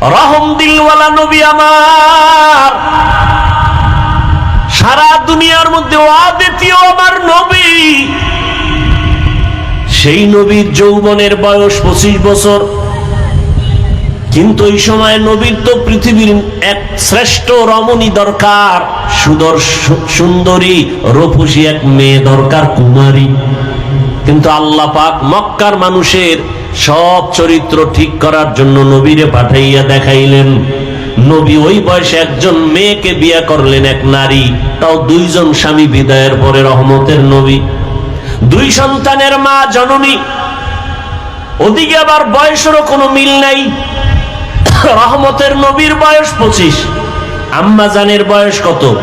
রহম দিলওয়ালা নবী আমার। সারা দুনিয়ার মধ্যে অদ্বিতীয় আমার নবী। সেই নবীর যৌবনের বয়স পঁচিশ বছর। কিন্তু এই সময় নবীর তো পৃথিবীর এক শ্রেষ্ঠ রমণী দরকার সুদর সুন্দরী, রূপসী এক মেয়ে দরকার, কুমারী। কিন্তু আল্লাহ পাক মক্কার মানুষের সব চরিত্র ঠিক করার জন্য নবীরে পাঠাইয়া দেখাইলেন। নবী ওই বয়সে একজন মেয়েকে বিয়ে করলেন এক নারী, তাও দুইজন স্বামী বিদায়ের পরে রহমতের নবী। দুই সন্তানের মা জননী। ওদিকে আবার বয়সেরও কোনো মিল নাই। রহমতের নবীর বয়স পঁচিশ। আম্মা জানের বয়স কত?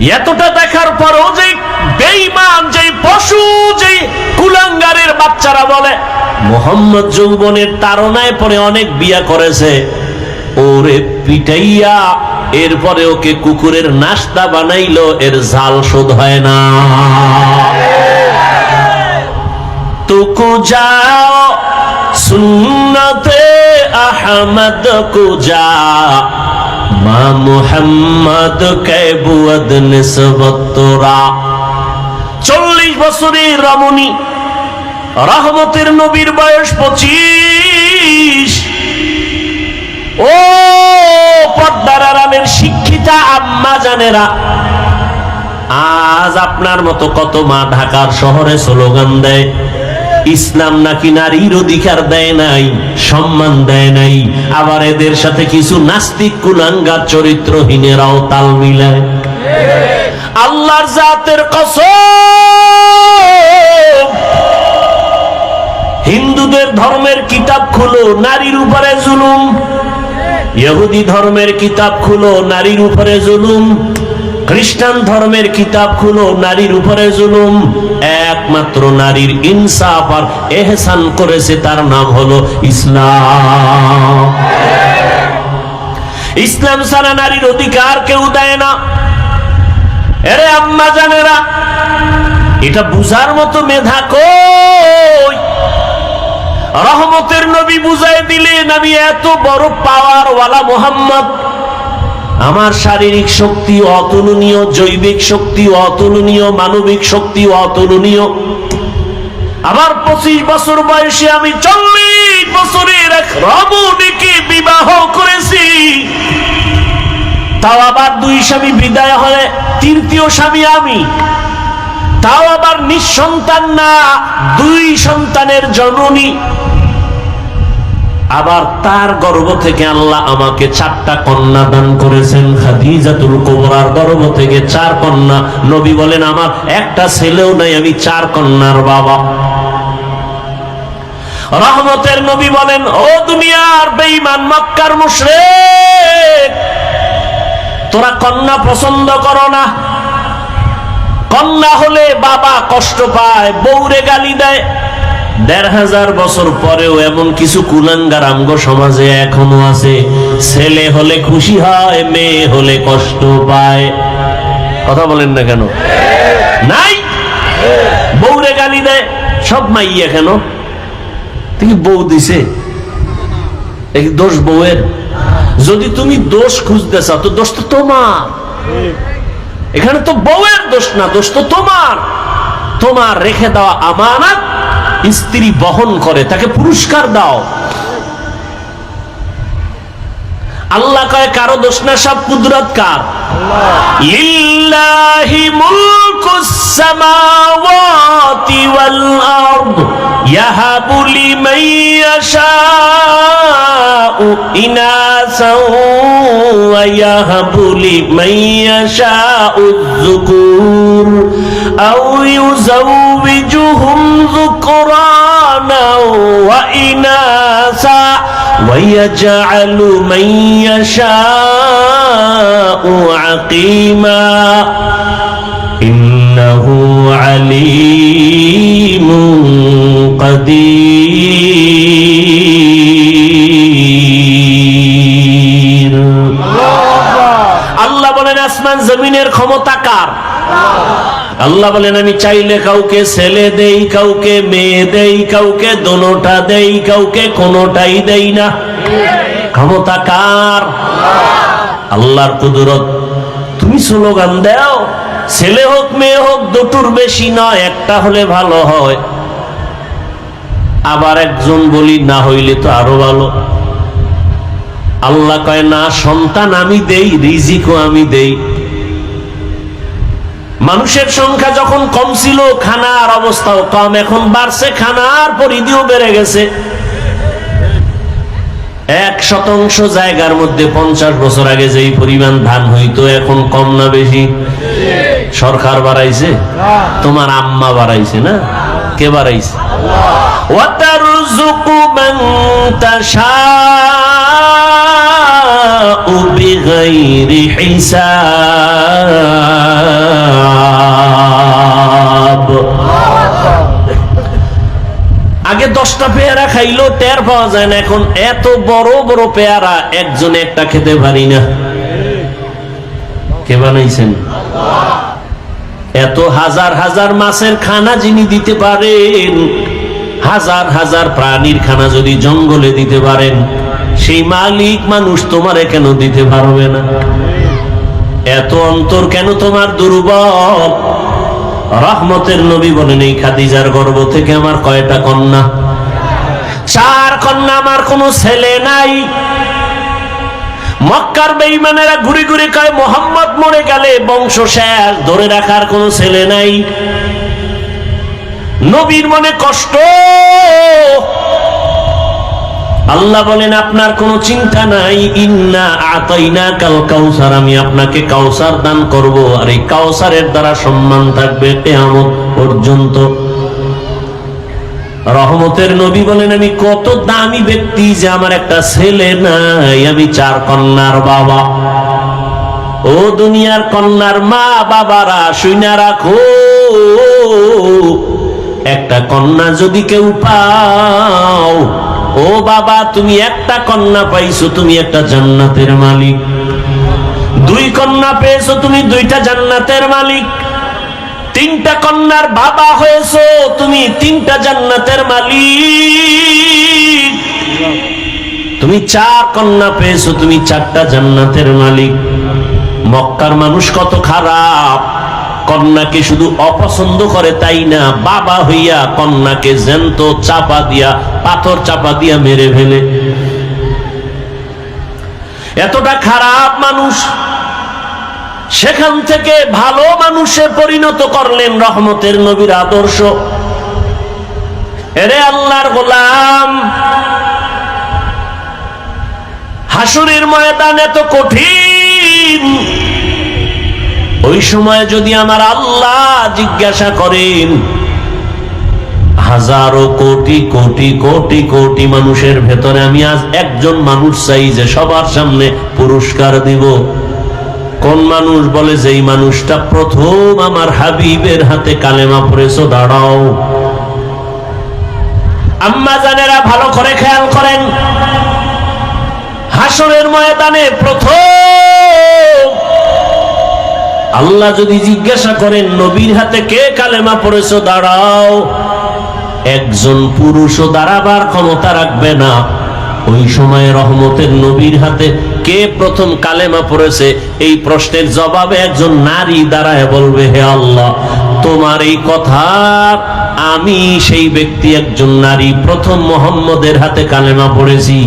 এতটা দেখার পরও যে বেইমান যে পশু যে কুলাঙ্গারের বাচ্চারা বলে, মোহাম্মদ যৌবনের তারনায় পরে অনেক বিয়া করেছে। ওরে পিটাইয়া, এরপরে ওকে কুকুরের নাস্তা বানাইলো, এর জাল শোধ হয় না। তুকু যাও, সুন্নতে আহমদ কু যা। মা মুহাম্মদ কে বুয়দ নিসবত তোরা। বছরের রমণী। রহমতের নবীর বয়স পঁচিশ। ও পর্দার আরামের শিক্ষিতা আম্মা জানেরা। আজ আপনার মতো কত মা ঢাকার শহরে স্লোগান দেয়, ইসলাম নাকি নারীর অধিকার দেয় নাই, সম্মান দেয় নাই, আবার এদের সাথে কিছু নাস্তিক কুলাঙ্গার চরিত্রহীনেরাও তাল মিলায়। আল্লাহর জাতের কসম। হিন্দুদের ধর্মের কিতাব খুলো, নারীর উপরে জুলুম। ইহুদি ধর্মের কিতাব খুলো, নারীর উপরে জুলুম। খ্রিস্টান ধর্মের কিতাব খুলো, নারীর উপরে জুলুম। একমাত্র নারীর ইনসাফ আর এহসান করেছে, তার নাম হলো ইসলাম। ইসলাম সারা নারীর অধিকার কেউ দেয় না। এরে আম্মা জানেরা, এটা বুঝার মতো মেধা কই? রহমতের নবী বুঝাই দিলেন, আমি এত বড় পাওয়ার ওয়ালা মোহাম্মদ। আমার শারীরিক শক্তি অতুলনীয়, জৈবিক শক্তি অতুলনীয়, মানবিক শক্তি অতুলনীয়। আমার পঁচিশ বছর বয়সে আমি চল্লিশ বছরের এক রমণীকে বিবাহ করেছি। তাও আবার দুই স্বামী বিদায় হলে তৃতীয় স্বামী আমি। তাও আবার নিঃসন্তান না, দুই সন্তানের জননী। আবার তার গর্ভ থেকে আল্লাহ আমাকে চারটা কন্যা দান করেছেন, খাদিজাতুল কোবরার গর্ভ থেকে চার কন্যা। নবী বলেন, আমার একটা ছেলেও নাই, আমি চার কন্যার বাবা। রহমতের নবী বলেন, ও দুনিয়ার বেঈমান মক্কার মুশরিক তোরা কন্যা পছন্দ করো না। কন্যা হলে বাবা কষ্ট পায়, বউরে গালি দেয়। দেড় হাজার বছর পরেও এমন কিছু কুলাঙ্গার সমাজে এখনও আছে। ছেলে হলে খুশি হয়, মেয়ে হলে কষ্ট পায়। কথা বলেন না কেন? নাই? বউরে গালি দেয়, সব মাইয়া কেন? তুমি বউ দিছে। দোষ বউয়ের। যদি তুমি দোষ খুঁজতে চাও তো দোষ তো তোমার। এখানে তো বউয়ের দোষ না দোষ তো তোমার। তোমার রেখে দেওয়া আমানত স্ত্রী বহন করে তাকে পুরস্কার দাও। আল্লাহ কয় কারও দোষ না সব কুদরত কার। লিল্লাহি মুলকুস إناسا ويهب لمن يشاء الذكور أو يزوجهم ذكرانا وإناسا ويجعل من يشاء عقيما. ইন্নাহু আলিমুন কাদির আল্লাহ বলেন, আসমান জমিনের ক্ষমতা কার? আল্লাহ বলেন, আমি চাইলে কাউকে ছেলে দেই, কাউকে মেয়ে দেই, কাউকে দোনোটা দেই, কাউকে কোনোটাই দেই না। ক্ষমতা কার? আল্লাহর কুদরত। তুমি স্লোগান দেও। ছেলে হোক, মেয়ে হোক, দুটোর বেশি নয়, একটা হলে ভালো হয়। আবার একজন বলি, না হইলে তো আরও ভালো। আল্লাহ কয়, না, সন্তান আমি দেই, রিজিকও আমি দেই। মানুষের সংখ্যা যখন কম ছিল, খানার অবস্থাও কম, এখন বাড়ছে, খানার পরিধিও বেড়ে গেছে। এক শতাংশ জায়গার মধ্যে পঞ্চাশ বছর আগে যেই পরিমাণ ধান হইতো, এখন কম না বেশি? সরকার বাড়াইছে তোমার আম্মা বাড়াইছে না কে বাড়াইছে وترزق من تشاء بغير حساب আগে দশটা পেয়ারা খাইলো টের পাওয়া যায় না এখন এত বড় বড় পেয়ারা একজনে একটা খেতে পারি না কে বানাইছেন এত হাজার হাজার মাছের খানা যিনি দিতে পারেন, হাজার হাজার প্রাণীর খানা যদি জঙ্গলে দিতে পারেন, সেই মালিক মানুষ তোমারে কেন দিতে পারবে না? এত অন্তর কেন তোমার দুর্বল? রহমতের নবী বলেন, এই খাদিজার গর্ভ থেকে আমার কয়টা কন্যা? চার কন্যা, আমার কোনো ছেলে নাই। মক্কার বেইমানেরা ঘুরে ঘুরে কয়, মোহাম্মদ মরে গেলে বংশ শেষ, ধরে রাখার কোনো ছেলে নাই। নবীর মনে কষ্ট। আল্লাহ বলেন, আপনার কোনো চিন্তা নাই। ইন্না আতাইনা কাল কাউসার, আমি আপনাকে কাউসার দান করব। আর এই কাউসারের দ্বারা সম্মান থাকবে কেয়ামত পর্যন্ত। রহমতের নবী বলেন, আমি কত দামি ব্যক্তি যে আমার একটা ছেলে নাই, আমি চার কন্যার বাবা। ও দুনিয়ার কন্যার মা বাবারা, শুইনা রাখো। একটা কন্যা যদি কেউ পাও, ও বাবা, তুমি একটা কন্যা পাইছো, তুমি একটা জান্নাতের মালিক। দুই কন্যা পেয়েছ, তুমি দুইটা জান্নাতের মালিক। তিনটা কন্যার বাবা হয়েছো, তুমি তিনটা জান্নাতের মালিক। তুমি চার কন্যা পেয়েছ, তুমি চারটা জান্নাতের মালিক। মক্কার মানুষ কত খারাপ। কন্যাকে শুধু অপছন্দ করে তাই না, বাবা হইয়া কন্যাকে জ্যান্ত চাপা দিয়া, পাথর চাপা দিয়া মেরে ফেলে। এতটা খারাপ মানুষ সেখান থেকে ভালো মানুষে পরিণত করলেন রহমতের নবীর আদর্শ। এরে আল্লাহর গোলাম, হাসুরের ময়দান এত কঠিন। ওই সময় যদি আমার আল্লাহ জিজ্ঞাসা করেন, হাজারো কোটি কোটি কোটি কোটি মানুষের ভেতরে আমি আজ একজন মানুষ চাই যে সবার সামনে পুরস্কার দিব। কোন মানুষ বলে, যেই মানুষটা প্রথম আমার হাবিবের হাতে কালেমা পড়েছো, দাঁড়াও। আম্মা জানেরা ভালো করে খেয়াল করেন হাসরের ময়দানে প্রথম আল্লাহ যদি জিজ্ঞাসা করেন, নবীর হাতে কে কালেমা পড়েছো, দাঁড়াও। একজন পুরুষও দাঁড়াবার ক্ষমতা রাখবে না। ওই সময় রহমতের নবীর হাতে কে প্রথম কালেমা পড়েছে? এই প্রশ্নের জবাবে একজন নারী দাঁড়ায় বলবে, হে আল্লাহ, তোমার এই কথা, আমি সেই ব্যক্তি একজন নারী, প্রথম মোহাম্মদের হাতে কালেমা পড়েছি।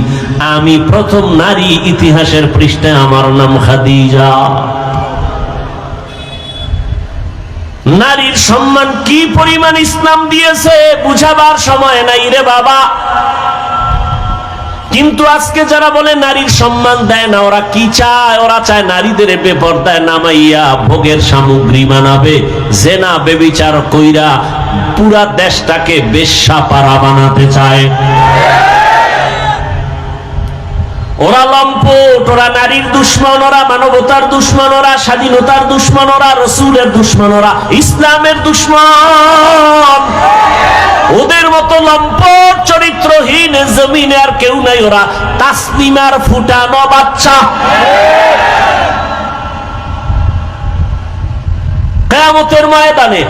আমি প্রথম নারী ইতিহাসের পৃষ্ঠে আমার নাম খাদিজা। নারীর সম্মান কি পরিমাণ ইসলাম দিয়েছে, বুঝাবার সময় নাই রে বাবা। কিন্তু আজকে যারা বলে নারীর সম্মান দেয় না, ওরা কি চায়? ওরা চায় নারীদের বেপর্দায় নামাইয়া ভোগের সামগ্রী বানাবে, জেনা, বেবিচার কইরা পুরা দেশটাকে বেশ্যা পাড়া বানাতে চায়। ওরা লম্পট, ওরা নারীর দুশ্মন, ওরা মানবতার দুশ্মন, ওরা স্বাধীনতার দুশ্মন, ওরা রসুলের দুশ্মন, ওরা ইসলামের দুশ্মন। ওদের মতো লম্পট চরিত্রহীন জমিনে আর কেউ নাই ওরা। তাসলিমার ফুটানো বাচ্চা। কেয়ামতের ময়দানে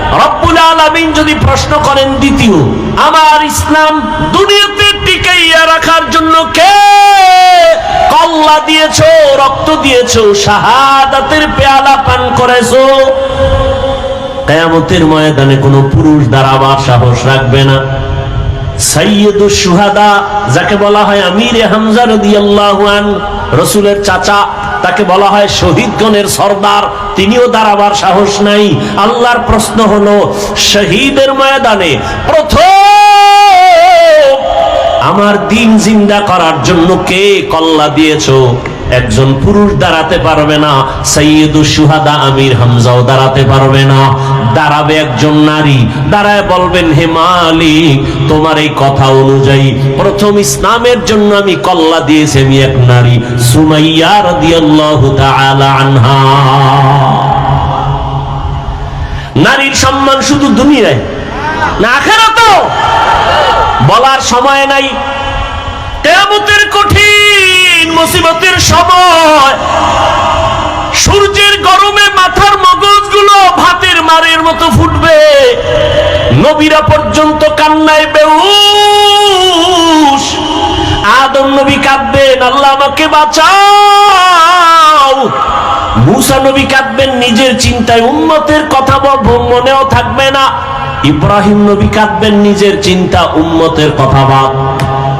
আমার কল্লা দিয়েছ, রক্ত দিয়েছ পেয়ালা পান ময়দানে কোনো পুরুষ দাঁড়াবার সাহস রাখবে না। সুহাদা যাকে বলা হয় আমির হামজা রাদিয়াল্লাহু আন, রসুলের চাচা, তাকে বলা হয় শহীদগণের সর্দার, তিনিও দাঁড়াবার সাহস নাই। আল্লাহর প্রশ্ন হলো, শহীদের ময়দানে প্রথম আমার দিন জিন্দা করার জন্য কে কল্লা দিয়েছ? একজন পুরুষ দাঁড়াতে পারবে না সৈয়দুল সুহাদা আমির হামজাও দাঁড়াতে পারবে না। দাঁড়াবে একজন নারী, দাঁড়ায় বলবেন, হে মালিক, তোমার এই কথা অনুযায়ী প্রথম ইসলামের জন্য আমি কল্লা দিয়েছি, আমি এক নারী। সুমাইয়া রাদিয়াল্লাহু তাআলা আনহা। নারীর সম্মান শুধু দুনিয়ায় না, আখেরাতেও বলার সময় নাই। কেয়ামতের কঠিন মুসিবতের সময়। সূর্যের গরমে মাথার মগজগুলো ভাতের মারের মতো ফুটবে। নবীরা পর্যন্ত কান্নায় বেউস আদম নবী কাঁদবেন, আল্লাহ আমাকে বাঁচাও। মুসা নবী কাঁদবেন, নিজের চিন্তায় উম্মতের কথা মনেও থাকবে না। ইব্রাহিম নবী কাঁদবেন, নিজের চিন্তা উম্মতের কথা ভাব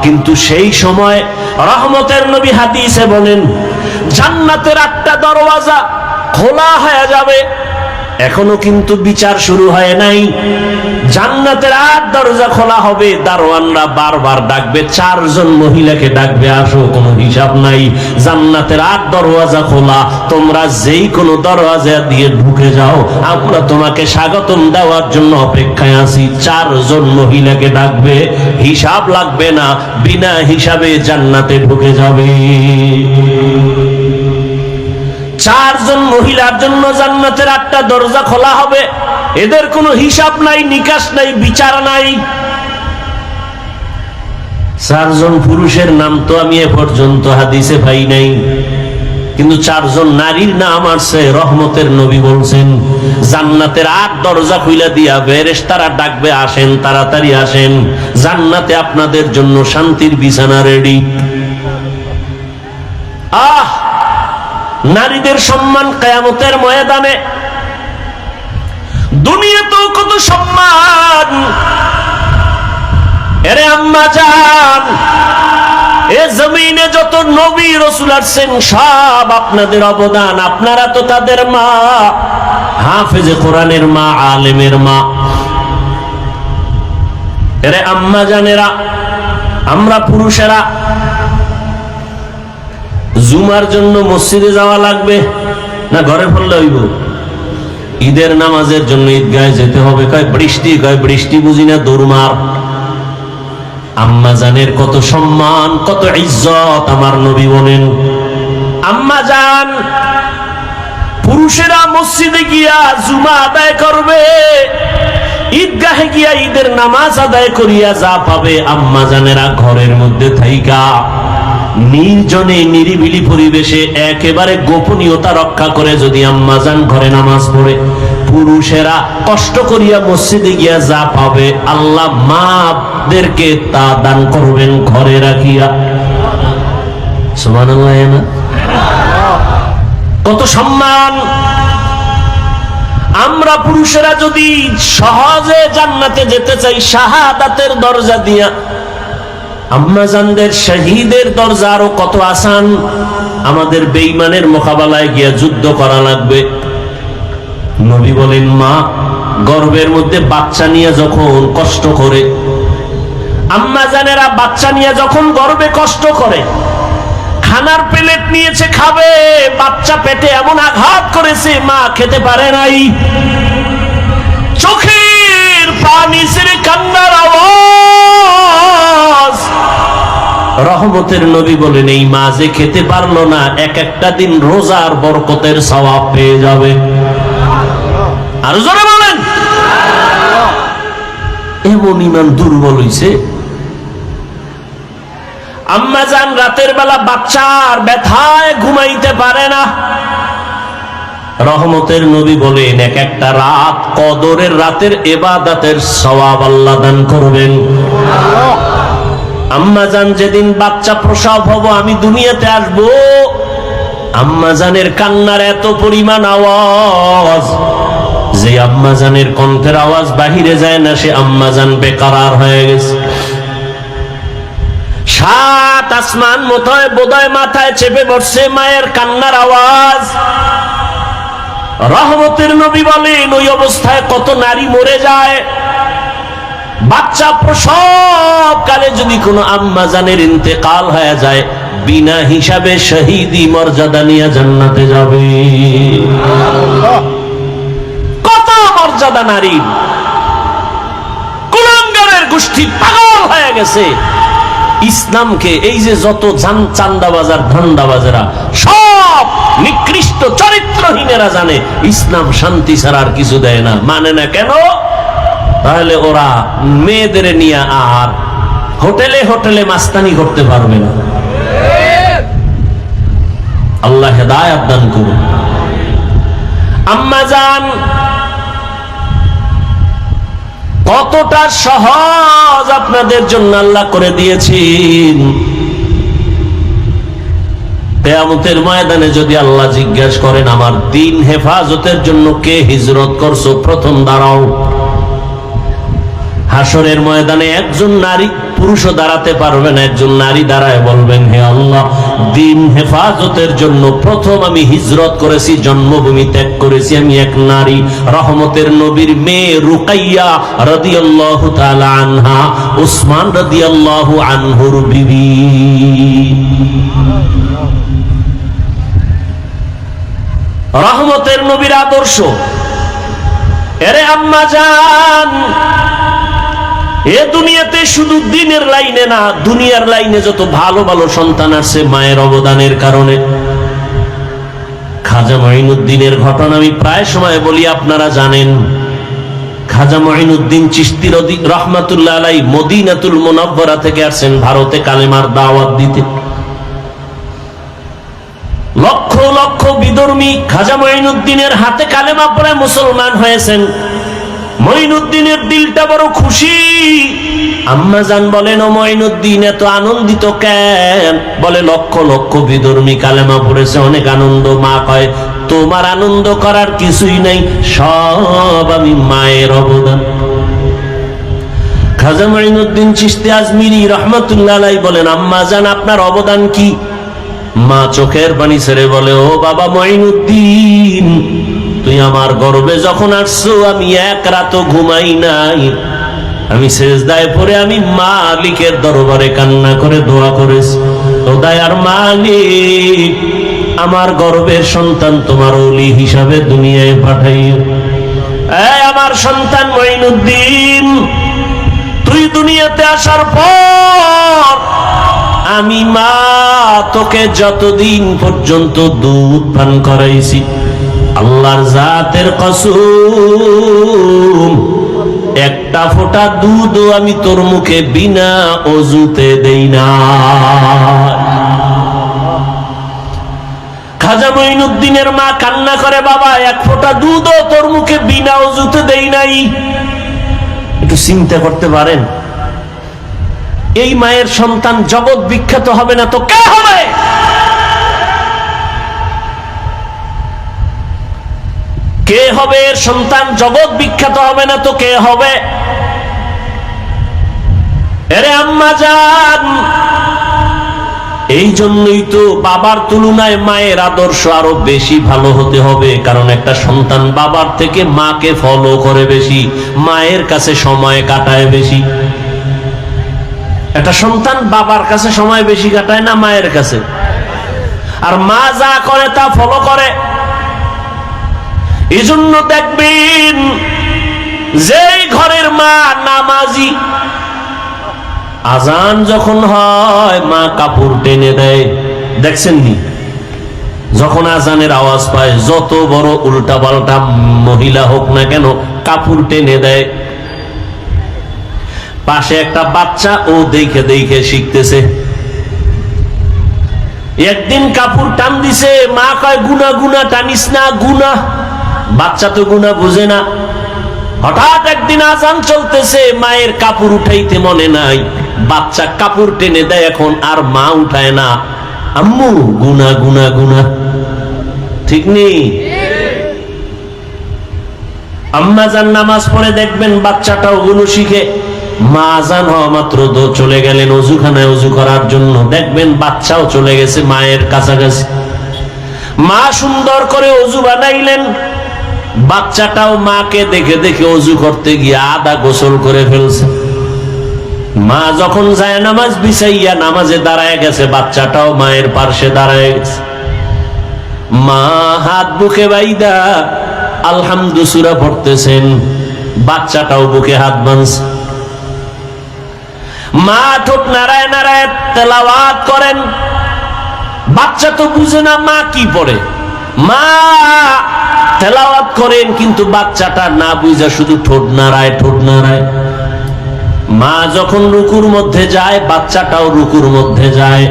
কিন্তু সেই সময় রহমতের নবী হাদিসে বলেন জান্নাতের একটা দরওয়াজা খোলা হয়ে যাবে। এখনও কিন্তু বিচার শুরু হয় নাই। জান্নাতের আট দরজা খোলা হবে, দারোয়ানরা বারবার ডাকবে, চারজন মহিলাকে ডাকবে, আসো, কোনো হিসাব নাই। জান্নাতের আট দরওয়াজা খোলা, তোমরা যেই কোনো দরওয়াজা দিয়ে ঢুকে যাও, আমরা তোমাকে স্বাগতম দেওয়ার জন্য অপেক্ষায় আছি। চারজন মহিলাকে ডাকবে, হিসাব লাগবে না, বিনা হিসাবে জান্নাতে ঢুকে যাবে। চারজন মহিলার জন্য জান্নাতের আটটা দরজা খোলা হবে। এদের কোনো হিসাব নাই, নিকাশ নাই, বিচার নাই। চারজন পুরুষের নাম তো আমি এ পর্যন্ত হাদিসে পাই নাই। কিন্তু চারজন নারীর নাম আসছে রহমতের নবী বলছেন, জান্নাতের আট দরজা খুইলা দিয়া বেরেস তারা ডাকবে, আসেন, তাড়াতাড়ি আসেন। জান্নাতে আপনাদের জন্য শান্তির বিছানা রেডি আহ! নারীদের সম্মান কেয়ামতের ময়দানে। দুনিয়াতেও কত সম্মান। এরে আম্মা যান এ জমিনে যত নবী রসুল আসছেন, সব আপনাদের অবদান। আপনারা তো তাদের মা, হাফেজে কোরআনের মা, আলেমের মা। এরে আম্মা জানেরা, আমরা পুরুষেরা জুমার জন্য মসজিদে যাওয়া লাগবে না ঘরে ফেললে হইব? ঈদের নামাজের জন্য ঈদগাহে যেতে হবে। কয় বৃষ্টি কয় বৃষ্টি বুঝি না, দৌড়মার। আম্মা জানের কত সম্মান, কত ইজ্জত আমার নবী বলেন। আম্মা জান পুরুষেরা মসজিদে গিয়া জুমা আদায় করবে। ঈদগাহে গিয়া ঈদের নামাজ আদায় করিয়া যা পাবে আম্মা জানেরা ঘরের মধ্যে থাইকা। নির্জনে নিরিবিলি পরিবেশে একেবারে গোপনীয়তা রক্ষা করে যদি আম্মাজান ঘরে নামাজ পড়ে, পুরুষেরা কষ্ট করিয়া মসজিদে গিয়া যা পাবে আল্লাহ মাদেরকে তা দান করবেন ঘরে রাখিয়া। কত সম্মান! আমরা পুরুষেরা যদি সহজে জান্নাতে যেতে চাই, শাহাদাতের দরজা দিয়া আম্মাজানদের শহীদের দরজা আরও কত আসান? আমাদের বেইমানের মোকাবেলায় গিয়া যুদ্ধ করা লাগবে। নবী বলেন, মা গর্ভের মধ্যে বাচ্চা নিয়ে যখন কষ্ট করে, আম্মাজানেরা বাচ্চা নিয়ে যখন গর্বে কষ্ট করে, খানার প্লেট নিয়েছে খাবে, বাচ্চা পেটে এমন আঘাত করেছে, মা খেতে পারে নাই। চোখের পানি ছেড়ে কান্নার আওয়াজ রহমতের নবী বলেন, এই মা যে খেতে পারল না, এক একটা দিন রোজার বরকতের সওয়াব পেয়ে যাবে। আর জোরে বলেন। এমন ইমান দুর্বল হইছে। আম্মা যান রাতের বেলা বাচ্চার ব্যথায় ঘুমাইতে পারে না। রহমতের নবী বলেন, এক একটা রাত কদরের রাতের এবাদাতের সওয়াব আল্লাহ দান করবেন। আম্মা জান যেদিন বাচ্চা প্রসব হব, আমি দুনিয়াতে আসব। আম্মা জানের কান্নার এত পরিমাণ আওয়াজ, যে আম্মা জানের কণ্ঠের আওয়াজ বাহিরে যায় না, সে আম্মা জান বেকারার হয়ে গেছে। সাত আসমান মোথায় বোধয় মাথায় চেপে বসছে মায়ের কান্নার আওয়াজ। রহমতের নবী বলেন, ওই অবস্থায় কত নারী মরে যায়। বাচ্চা প্রসব কালে যদি কোনো আম্মা জানের ইন্তেকাল হয়ে যায়, বিনা হিসাবে শহীদি মর্যাদা নিয়ে জান্নাতে যাবে। কত মর্যাদা নারী? কুলাঙ্গারের গোষ্ঠী পাগল হয়ে গেছে। ইসলামকে এই যে যত চান্দাবাজার, ধান্দাবাজারা, সব নিকৃষ্ট চরিত্রহীনেরা জানে, ইসলাম শান্তি ছাড়া আর কিছু দেয় না। মানে না কেন? তাহলে ওরা মেয়েদের নিয়ে আর হোটেলে হোটেলে মাস্তানি করতে পারবে না। আল্লাহ হেদায়াত দান করুন। আম্মা যান কতটা সহজ আপনাদের জন্য আল্লাহ করে দিয়েছেন। কেয়ামতের ময়দানে যদি আল্লাহ জিজ্ঞাসা করেন, আমার দিন হেফাজতের জন্য কে হিজরত করছ? প্রথম দাঁড়াও। হাসরের ময়দানে একজন নারী পুরুষও দাঁড়াতে পারবেন একজন নারী দাঁড়ায় বলবেন, হে আল্লাহ, দিন হেফাজতের জন্য প্রথম আমি হিজরত করেছি, জন্মভূমি ত্যাগ করেছি। আমি এক নারী, রহমতের নবীর মেয়ে রুকাইয়া রাদিয়াল্লাহু তাআলা আনহা, উসমান রাদিয়াল্লাহু আনহুর বিবি। রহমতের নবীর আদর্শ। এরে আম্মা জান এ দুনিয়াতে শুধু দিনের লাইনে না, দুনিয়ার লাইনে যত ভালো ভালো সন্তান আসছে, মায়ের অবদানের কারণে। খাজা মঈনুদ্দিনের ঘটনা আমি প্রায় সময় বলি, আপনারা জানেন, খাজা মঈনুদ্দিন চিস্তির রহমাতুল্লাহ আলাই মদিনাতুল মোনাব্বরা থেকে আসছেন ভারতে কালেমার দাওয়াত দিতে। লক্ষ লক্ষ বিধর্মী খাজা মঈনুদ্দিনের হাতে কালেমা পড়ে মুসলমান হয়েছেন। মঈনুদ্দিনের দিলটা বড় খুশি। আম্মা জান বলেন, ও মঈনুদ্দিন, এত আনন্দিত কেন? বলে, লক্ষ লক্ষ বিধর্মী কালেমা পড়েছে, অনেক আনন্দ মা কয়। তোমার আনন্দ করার কিছুই নাই, সব আমি মায়ের অবদান। খাজা মঈনুদ্দিন চিস্তি আজমিরি রহমতুল্লাহ বলেন, আম্মা জান, আপনার অবদান কি? মা চোখের পানি ছেড়ে বলে, ও বাবা মঈনুদ্দিন তুই আমার গর্বে যখন আসছো, আমি এক রাতও ঘুমাই নাই। আমি শেষ শেষদায় পরে আমি মালিকের দরবারে কান্না করে দোয়া করেছি। দায়ার মালিক, আমার গর্বের সন্তান তোমার অলি হিসাবে দুনিয়ায় পাঠাইও আমার সন্তান মঈনুদ্দিন, তুই দুনিয়াতে আসার পর আমি মা তোকে যতদিন পর্যন্ত দুধ পান করাইছি আল্লাহর জাতের কসুম, একটা ফোঁটা দুধও আমি তোর মুখে বিনা অজুতে দেই না। খাজা মঈনুদ্দিনের মা কান্না করে, বাবা, এক ফোঁটা দুধও তোর মুখে বিনা অজুতে দেই নাই। একটু চিন্তা করতে পারেন, এই মায়ের সন্তান জগৎ বিখ্যাত হবে না তো কে হবে? কে হবে এর সন্তান? জগৎ বিখ্যাত হবে না তো কে হবে? এরে আম্মা যান এই জন্যই তো বাবার তুলনায় মায়ের আদর্শ আরও বেশি ভালো হতে হবে, কারণ একটা সন্তান বাবার থেকে মাকে ফলো করে বেশি, মায়ের কাছে সময় কাটায় বেশি। একটা সন্তান বাবার কাছে সময় বেশি কাটায় না মায়ের কাছে? আর মা যা করে তা ফলো করে। এজন্য দেখবেন যেই ঘরের মা নামাজি, আজান যখন হয়, মা কাপড় টেনে দেয়। দেখছেন নি যখন আজানের আওয়াজ পায়, যত বড় উল্টা পাল্টা মহিলা হোক না কেন, কাপড় টেনে দেয়। পাশে একটা বাচ্চা ও দেখে দেখে শিখতেছে। একদিন কাপড় টান দিছে, মা কয়, গুনা গুনা, টানিস না, গুনা। বাচ্চা তো গুনা বুঝে না। হঠাৎ একদিন আজান চলতেছে, মায়ের কাপড় উঠাইতে মনে নাই। বাচ্চা কাপড় টেনে দেয় এখন, আর মা উঠায় না। আম্মু, গুনা গুনা গুনা। ঠিক নেই? আম্মা যান নামাজ পড়ে দেখবেন বাচ্চাটাও ওগুলো শিখে। মা আজান হওয়া মাত্র দো চলে গেলেন, অজুখানায় অজু করার জন্য। দেখবেন বাচ্চাও চলে গেছে মায়ের কাছাকাছি। মা সুন্দর করে অজু বানাইলেন। বাচ্চাটাও মাকে দেখে দেখে অজু করতে গিয়ে আদা গোসল করে ফেলছে। মা যখন যায় নামাজ বিছাইয়া নামাজে দাঁড়ায় গেছে, বাচ্চাটাও মায়ের পার্শ্বে দাঁড়ায় গেছে। মা হাত বুকে বাইদা আলহামদু সুরা পড়তেছেন, বাচ্চাটাও বুকে হাত বাঁধছে। মা ঠোঁট নারায় নারায় তেলাওয়াত করেন। বাচ্চা তো বুঝে না মা কি পড়ে। মা করেন, কিন্তু বাচ্চাটা না বুঝা শুধু ঠোঁট নাড়ায় ঠোঁট নাড়ায়। মা যখন রুকুর মধ্যে যায়, বাচ্চাটাও রুকুর মধ্যে যায়।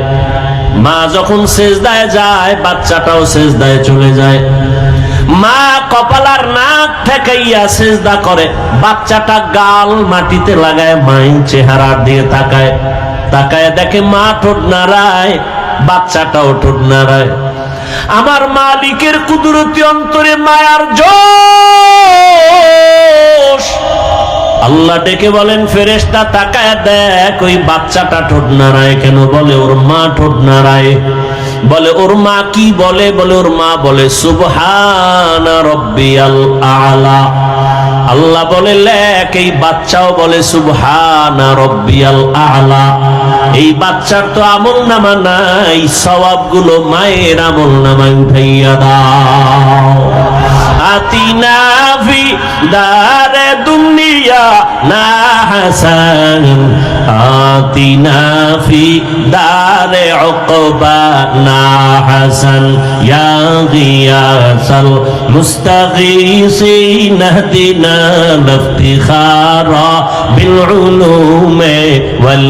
মা যখন সেজদায় যায়, বাচ্চাটাও সেজদায় চলে যায়। মা কপালার নাক ঠেকাইয়া সেজদা করে, বাচ্চাটা গাল মাটিতে লাগায় মাই চেহারার দিয়ে তাকায়। তাকায় দেখে মা ঠোঁট নাড়ায়, বাচ্চাটাও ঠোঁট নাড়ায়। আমার মালিকের কুদরতি অন্তরে মায়ার জোশ। আল্লাহ ডেকে বলেন ফেরেস্তা তাকায় দেখ, ওই বাচ্চাটা ঠোঁট নাড়ায় কেন? বলে, ওর মা ঠোঁট নাড়ায়। বলে, ওর মা কি বলে? বলে, ওর মা বলে, সুবহান রব্বিয়াল আলা। আল্লাহ বলে, লেখ, এই বাচ্চাও বলে আলা। এই বাচ্চার তো আমল নামা নাই সবাবগুলো গুলো মায়ের আমল নামায় উঠাইয়া দাও। আতিনা ফি দারে দুনিয়া না হাসান। আতিনা ফি দারে উকবা না হাসান। ইয়া গিয়াসাল মুস্তাগীসিন আহদিনা বিল উলুমে ওয়াল